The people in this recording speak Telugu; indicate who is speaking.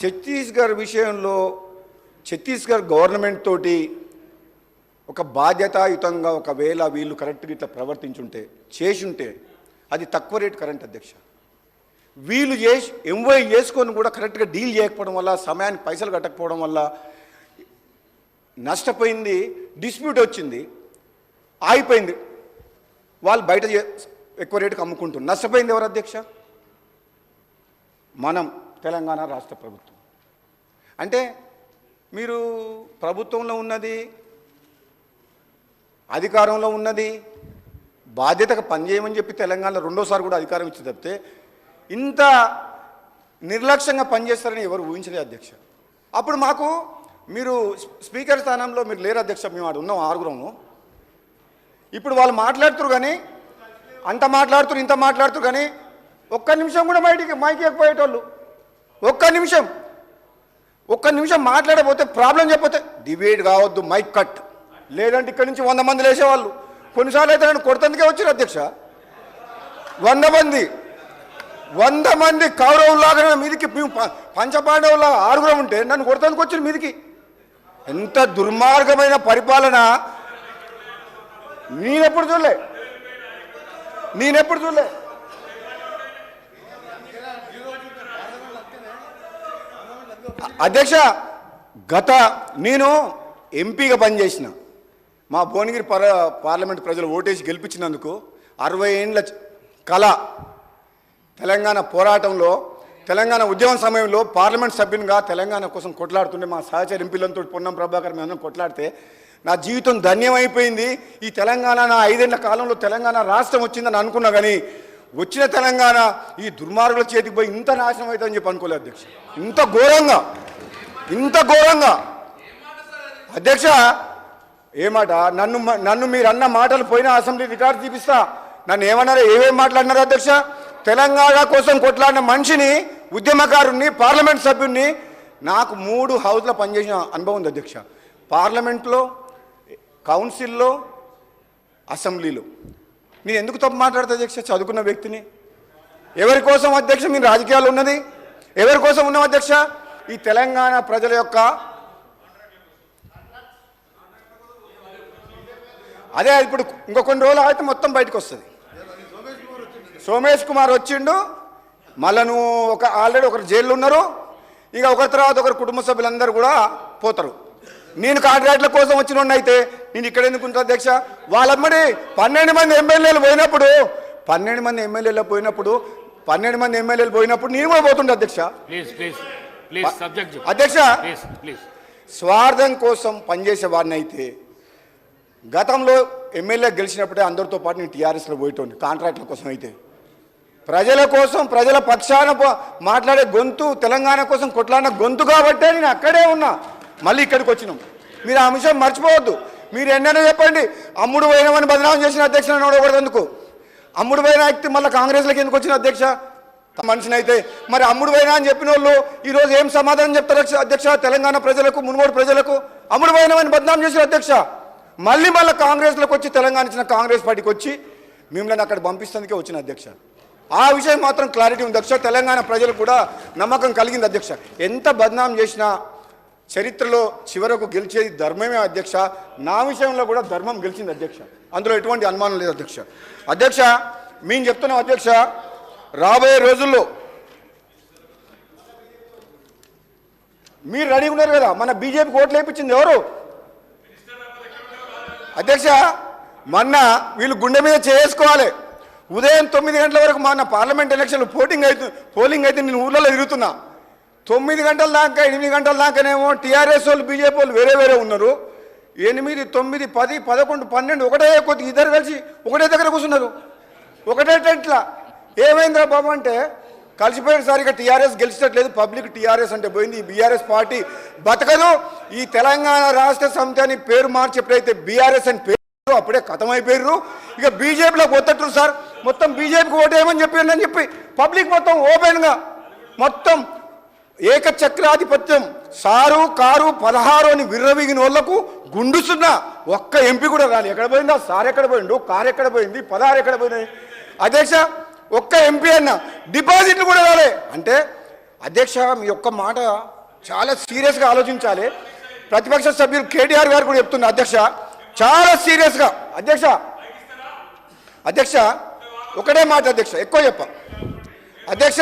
Speaker 1: ఛత్తీస్గఢ్ విషయంలో ఛత్తీస్గఢ్ గవర్నమెంట్ తోటి ఒక బాధ్యతాయుతంగా ఒకవేళ వీళ్ళు కరెక్ట్గా ఇట్లా ప్రవర్తించుంటే చేసుంటే అది తక్కువ రేటు కరెంట్ అధ్యక్ష. వీళ్ళు చేసి ఎంవై చేసుకొని కూడా కరెక్ట్గా డీల్ చేయకపోవడం వల్ల సమయానికి పైసలు కట్టకపోవడం వల్ల నష్టపోయింది డిస్ప్యూట్ వచ్చింది ఆగిపోయింది. వాళ్ళు బయట ఎక్కువ రేటుకి అమ్ముకుంటున్నారు. నష్టపోయింది ఎవరు అధ్యక్ష? మనం. తెలంగాణ రాష్ట్ర ప్రభుత్వం. అంటే మీరు ప్రభుత్వంలో ఉన్నది అధికారంలో ఉన్నది బాధ్యతగా పనిచేయమని చెప్పి తెలంగాణలో రెండోసారి కూడా అధికారం ఇచ్చి తప్పితే ఇంత నిర్లక్ష్యంగా పనిచేస్తారని ఎవరు ఊహించలేదు అధ్యక్ష. అప్పుడు మాకు మీరు స్పీకర్ స్థానంలో మీరు లేరు అధ్యక్ష మేము ఆడు ఉన్నాం ఆరుగురము. ఇప్పుడు వాళ్ళు మాట్లాడుతురు కానీ అంత మాట్లాడుతురు ఇంత మాట్లాడుతురు కానీ ఒక్క నిమిషం కూడా బయటికి మైకి ఎక్కిపోయేటోళ్ళు. ఒక్క నిమిషం. ఒక్క నిమిషం మాట్లాడకపోతే ప్రాబ్లం చెప్పతే డిబేట్ కావద్దు మైక్ కట్. లేదంటే ఇక్కడి నుంచి వంద మంది లేసేవాళ్ళు. కొన్నిసార్లు అయితే నన్ను కొడుతందుకే వచ్చారు అధ్యక్ష. వంద మంది. వంద మంది కౌరవులాగా మీదికి మేము పంచపాండవులా ఆరుగురం ఉంటే నన్ను కొడతానికి వచ్చిన మీదికి. ఎంత దుర్మార్గమైన పరిపాలన. నేనెప్పుడు చూడలే. నేనెప్పుడు చూడలే. అధ్యక్ష గత నేను ఎంపీగా పనిచేసిన మా భువనగిరి పార్ పార్లమెంట్ ప్రజలు ఓటేసి గెలిపించినందుకు అరవై ఏండ్ల కళ తెలంగాణ పోరాటంలో తెలంగాణ ఉద్యమం సమయంలో పార్లమెంట్ సభ్యునిగా తెలంగాణ కోసం కొట్లాడుతుంటే మా సహచర ఎంపీలతో పొన్నం ప్రభాకర్ మేము కొట్లాడితే నా జీవితం ధన్యమైపోయింది. ఈ తెలంగాణ నా ఐదేళ్ళ కాలంలో తెలంగాణ రాష్ట్రం వచ్చిందని అనుకున్నా కానీ వచ్చిన తెలంగాణ ఈ దుర్మార్గుల చేతికి పోయి ఇంత నాశనం అవుతుందని చెప్పి అనుకోలేదు అధ్యక్ష. ఇంత ఘోరంగా ఇంత ఘోరంగా. అధ్యక్ష ఏమాట నన్ను నన్ను మీరు అన్న మాటలు పోయిన అసెంబ్లీ రికార్డు తీపిస్తా. నన్ను ఏమన్నారు ఏమేమి మాట్లాడినారు అధ్యక్ష? తెలంగాణ కోసం కొట్లాడిన మనిషిని ఉద్యమకారుణ్ణి పార్లమెంట్ సభ్యుణ్ణి నాకు మూడు హౌస్లో పనిచేసిన అనుభవం ఉంది అధ్యక్ష. పార్లమెంట్లో కౌన్సిల్లో అసెంబ్లీలో. నేను ఎందుకు తప్పు మాట్లాడతా అధ్యక్ష? చదువుకున్న వ్యక్తిని. ఎవరి కోసం అధ్యక్ష? మీరు రాజకీయాలు ఉన్నది. ఎవరి కోసం ఉన్నాం అధ్యక్ష? ఈ తెలంగాణ ప్రజల యొక్క అదే ఇప్పుడు ఇంకో కొన్ని రోజులు అయితే మొత్తం బయటకు వస్తుంది. సోమేష్ కుమార్ వచ్చిండు. మళ్ళా నువ్వు ఒక ఆల్రెడీ ఒకరు జైల్లో ఉన్నారు. ఇక ఒకరి తర్వాత ఒకరు కుటుంబ సభ్యులందరూ కూడా పోతారు. నేను కాంట్రాక్ట్ల కోసం వచ్చిన అయితే నేను ఇక్కడ ఎందుకు ఉంటా అధ్యక్ష? వాళ్ళమ్మడి పన్నెండు మంది ఎమ్మెల్యేలు పోయినప్పుడు పన్నెండు మంది ఎమ్మెల్యేలు పోయినప్పుడు పన్నెండు మంది ఎమ్మెల్యేలు పోయినప్పుడు నేను కూడా పోతుండే అధ్యక్ష. అధ్యక్ష! స్వార్థం కోసం పనిచేసే వాడిని అయితే గతంలో ఎమ్మెల్యే గెలిచినప్పుడే అందరితో పాటు నేను టీఆర్ఎస్లో పోయేటోండి కాంట్రాక్ట్ల కోసం అయితే. ప్రజల కోసం ప్రజల పక్షాన మాట్లాడే గొంతు తెలంగాణ కోసం కొట్లాడిన గొంతు కాబట్టే నేను అక్కడే ఉన్నా. మళ్ళీ ఇక్కడికి వచ్చినాం. మీరు ఆ విషయం మర్చిపోవద్దు. మీరు ఎన్నైనా చెప్పండి అమ్ముడు పోయినామని బదనామం చేసిన అధ్యక్షుడు నోడకూడదు అమ్ముడు పోయిన వ్యక్తి మళ్ళీ కాంగ్రెస్లోకి ఎందుకు వచ్చిన అధ్యక్ష? మనిషినైతే. మరి అమ్ముడు పోయినా అని చెప్పిన వాళ్ళు ఈరోజు ఏం సమాధానం చెప్తారు అధ్యక్ష- తెలంగాణ ప్రజలకు మునుగోడు ప్రజలకు అమ్ముడు పోయినామని బదనాం చేసిన అధ్యక్ష? మళ్ళీ మళ్ళీ కాంగ్రెస్లోకి వచ్చి తెలంగాణ ఇచ్చిన కాంగ్రెస్ పార్టీకి వచ్చి మిమ్మల్ని అక్కడ పంపిస్తుందికే వచ్చిన అధ్యక్ష. ఆ విషయం మాత్రం క్లారిటీ ఉంది అధ్యక్ష తెలంగాణ ప్రజలు కూడా నమ్మకం కలిగింది అధ్యక్ష. ఎంత బదనాం చేసినా చరిత్రలో చివరకు గెలిచేది ధర్మమే అధ్యక్ష. నా విషయంలో కూడా ధర్మం గెలిచింది అధ్యక్ష. అందులో ఎటువంటి అనుమానం లేదు అధ్యక్ష. అధ్యక్ష మేము చెప్తున్నాం అధ్యక్ష రాబోయే రోజుల్లో మీరు రెడీ ఉన్నారు కదా? మన బీజేపీకి ఓట్లు వేయించింది ఎవరు? అధ్యక్ష మొన్న వీళ్ళు గుండె మీద చేసుకోవాలి. ఉదయం తొమ్మిది గంటల వరకు మొన్న పార్లమెంట్ ఎలక్షన్లు పోటింగ్ అయితే పోలింగ్ అయితే నేను ఊళ్ళలో తిరుగుతున్నా. తొమ్మిది గంటల దాకా ఎనిమిది గంటల దాకానేమో టీఆర్ఎస్ వాళ్ళు బీజేపీ వాళ్ళు వేరే వేరే ఉన్నారు. ఎనిమిది తొమ్మిది పది పదకొండు పన్నెండు ఒకటే కొద్ది ఇద్దరు కలిసి ఒకటే దగ్గర కూర్చున్నారు. ఒకటే టెంట్లా. ఏమైందిరా బాబు అంటే కలిసిపోయేసరిగా టీఆర్ఎస్ గెలిచినట్లేదు పబ్లిక్ టీఆర్ఎస్ అంటే పోయింది. ఈ బీఆర్ఎస్ పార్టీ బతకదు. ఈ తెలంగాణ రాష్ట్ర సమితి అని పేరు మార్చి ఎప్పుడైతే బీఆర్ఎస్ అని పేరు అప్పుడే కథమైపోయారు ఇక బీజేపీలో వద్దట్టు సార్. మొత్తం బీజేపీకి ఓటేయమని చెప్పారు అని చెప్పి పబ్లిక్ మొత్తం ఓపెన్గా మొత్తం ఏకచక్రాధిపత్యం. సారు కారు పదహారు అని విర్రవీగిన వాళ్ళకు గుండుసున్న ఒక్క ఎంపీ కూడా రాలి. ఎక్కడ పోయిందా? సార్ ఎక్కడ పోయిండు? కారు ఎక్కడ పోయింది? పదహారు ఎక్కడ పోయినాయి? అధ్యక్ష ఒక్క ఎంపీ అన్న డిపాజిట్లు కూడా రాలే. అంటే అధ్యక్ష మీ యొక్క మాట చాలా సీరియస్గా ఆలోచించాలి. ప్రతిపక్ష సభ్యులు కేటీఆర్ గారు కూడా చెప్తున్నా అధ్యక్ష చాలా సీరియస్గా. అధ్యక్ష అధ్యక్ష ఒకటే మాట అధ్యక్ష ఎక్కువ చెప్ప. అధ్యక్ష